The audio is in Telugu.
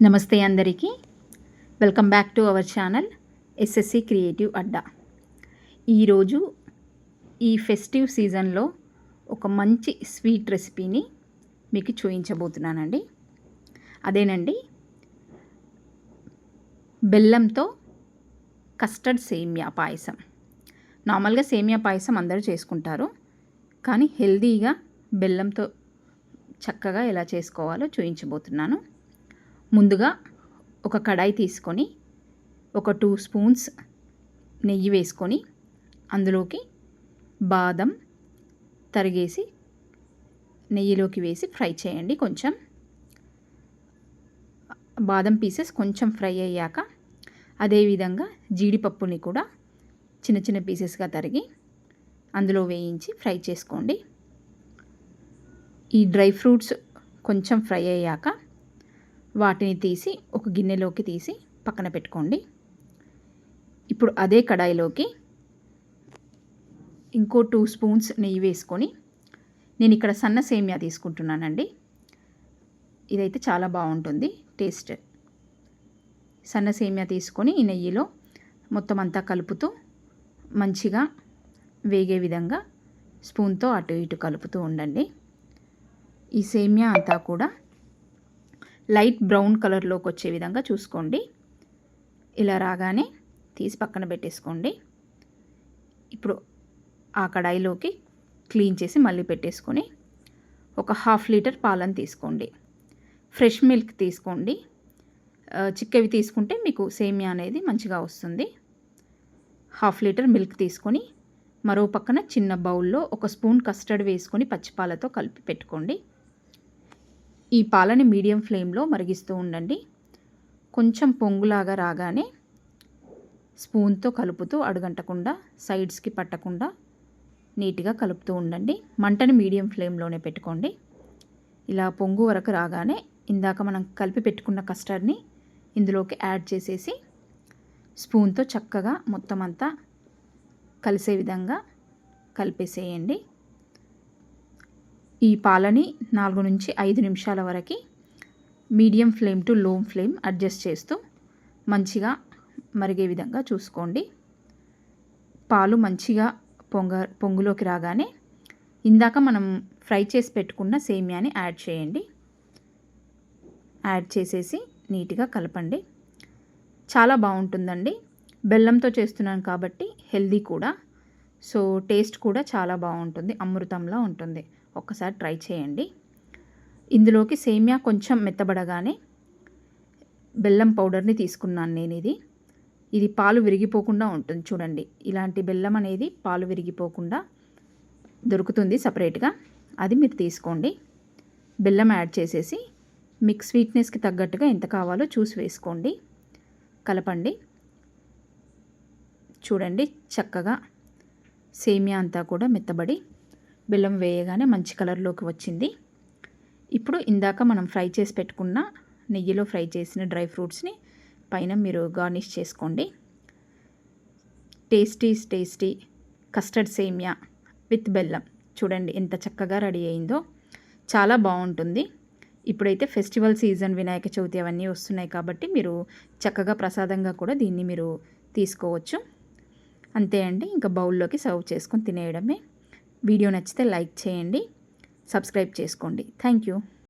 నమస్తే అందరికీ. Welcome back to our channel SSC creative అడ్డా. ఈరోజు ఈ ఫెస్టివ్ సీజన్లో ఒక మంచి స్వీట్ రెసిపీని మీకు చూపించబోతున్నానండి. అదేనండి బెల్లంతో కస్టర్డ్ సేమియా పాయసం. నార్మల్గా సేమియా పాయసం అందరూ చేసుకుంటారు కానీ హెల్దీగా బెల్లంతో చక్కగా ఎలా చేసుకోవాలో చూపించబోతున్నాను. ముందుగా ఒక కడాయి తీసుకొని ఒక టూ స్పూన్స్ నెయ్యి వేసుకొని అందులోకి బాదం తరిగేసి నెయ్యిలోకి వేసి ఫ్రై చేయండి కొంచెం. బాదం పీసెస్ కొంచెం ఫ్రై అయ్యాక అదేవిధంగా జీడిపప్పుని కూడా చిన్న చిన్న పీసెస్గా తరిగి అందులో వేయించి ఫ్రై చేసుకోండి. ఈ డ్రై ఫ్రూట్స్ కొంచెం ఫ్రై అయ్యాక వాటిని తీసి ఒక గిన్నెలోకి తీసి పక్కన పెట్టుకోండి. ఇప్పుడు అదే కడాయిలోకి ఇంకో టూ స్పూన్స్ నెయ్యి వేసుకొని నేను ఇక్కడ సన్న సేమియా తీసుకుంటున్నానండి. ఇదైతే చాలా బాగుంటుంది టేస్ట్. సన్న సేమియా తీసుకొని ఈ నెయ్యిలో మొత్తం అంతా కలుపుతూ మంచిగా వేగే విధంగా స్పూన్తో అటు ఇటు కలుపుతూ ఉండండి. ఈ సేమియా అంతా కూడా లైట్ బ్రౌన్ కలర్లోకి వచ్చే విధంగా చూసుకోండి. ఇలా రాగానే తీసి పక్కన పెట్టేసుకోండి. ఇప్పుడు ఆ కడాయిలోకి క్లీన్ చేసి మళ్ళీ పెట్టేసుకొని ఒక హాఫ్ లీటర్ పాలను తీసుకోండి. ఫ్రెష్ మిల్క్ తీసుకోండి. చిక్కవి తీసుకుంటే మీకు సేమియా అనేది మంచిగా వస్తుంది. హాఫ్ లీటర్ మిల్క్ తీసుకొని మరో పక్కన చిన్న బౌల్లో ఒక స్పూన్ కస్టర్డ్ వేసుకొని పచ్చిపాలతో కలిపి పెట్టుకోండి. ఈ పాలని మీడియం ఫ్లేమ్లో మరిగిస్తూ ఉండండి. కొంచెం పొంగులాగా రాగానే స్పూన్తో కలుపుతూ అడుగంటకుండా సైడ్స్కి పట్టకుండా నీట్గా కలుపుతూ ఉండండి. మంటని మీడియం ఫ్లేమ్లోనే పెట్టుకోండి. ఇలా పొంగు వరకు రాగానే ఇందాక మనం కలిపి పెట్టుకున్న కస్టర్డ్ని ఇందులోకి యాడ్ చేసేసి స్పూన్తో చక్కగా మొత్తం అంతా కలిసే విధంగా కలిపేసేయండి. ఈ పాలని నాలుగు నుంచి ఐదు నిమిషాల వరకు medium flame to low flame adjust చేస్తూ మంచిగా మరిగే విధంగా చూసుకోండి. పాలు మంచిగా పొంగ పొంగులోకి రాగానే ఇందాక మనం ఫ్రై చేసి పెట్టుకున్న సేమియాని యాడ్ చేయండి. యాడ్ చేసేసి నీట్గా కలపండి. చాలా బాగుంటుందండి. బెల్లంతో చేస్తున్నాను కాబట్టి హెల్దీ కూడా. సో టేస్ట్ కూడా చాలా బాగుంటుంది. అమృతంలా ఉంటుంది. ఒక్కసారి ట్రై చేయండి. ఇందులోకి సేమియా కొంచెం మెత్తబడగానే బెల్లం పౌడర్ని తీసుకున్నాను నేను ఇది ఇది పాలు విరిగిపోకుండా ఉంటుంది చూడండి. ఇలాంటి బెల్లం అనేది పాలు విరిగిపోకుండా దొరుకుతుంది సపరేట్గా. అది మీరు తీసుకోండి. బెల్లం యాడ్ చేసేసి మీకు స్వీట్నెస్కి తగ్గట్టుగా ఎంత కావాలో చూసి వేసుకోండి. కలపండి. చూడండి చక్కగా సేమియా అంతా కూడా మెత్తబడి బెల్లం వేయగానే మంచి కలర్లోకి వచ్చింది. ఇప్పుడు ఇందాక మనం ఫ్రై చేసి పెట్టుకున్న నెయ్యిలో ఫ్రై చేసిన డ్రై ఫ్రూట్స్ని పైన మీరు గార్నిష్ చేసుకోండి. టేస్టీ టేస్టీ కస్టర్డ్ సేమియా విత్ బెల్లం. చూడండి ఎంత చక్కగా రెడీ అయిందో. చాలా బాగుంటుంది. ఇప్పుడైతే ఫెస్టివల్ సీజన్ వినాయక చవితి అవన్నీ వస్తున్నాయి కాబట్టి మీరు చక్కగా ప్రసాదంగా కూడా దీన్ని మీరు తీసుకోవచ్చు. అంతే అండి. ఇంకా బౌల్లోకి సర్వ్ చేసుకొని తినేయడమే. వీడియో నచ్చితే లైక్ చేయండి సబ్స్క్రైబ్ చేసుకోండి. Thank you.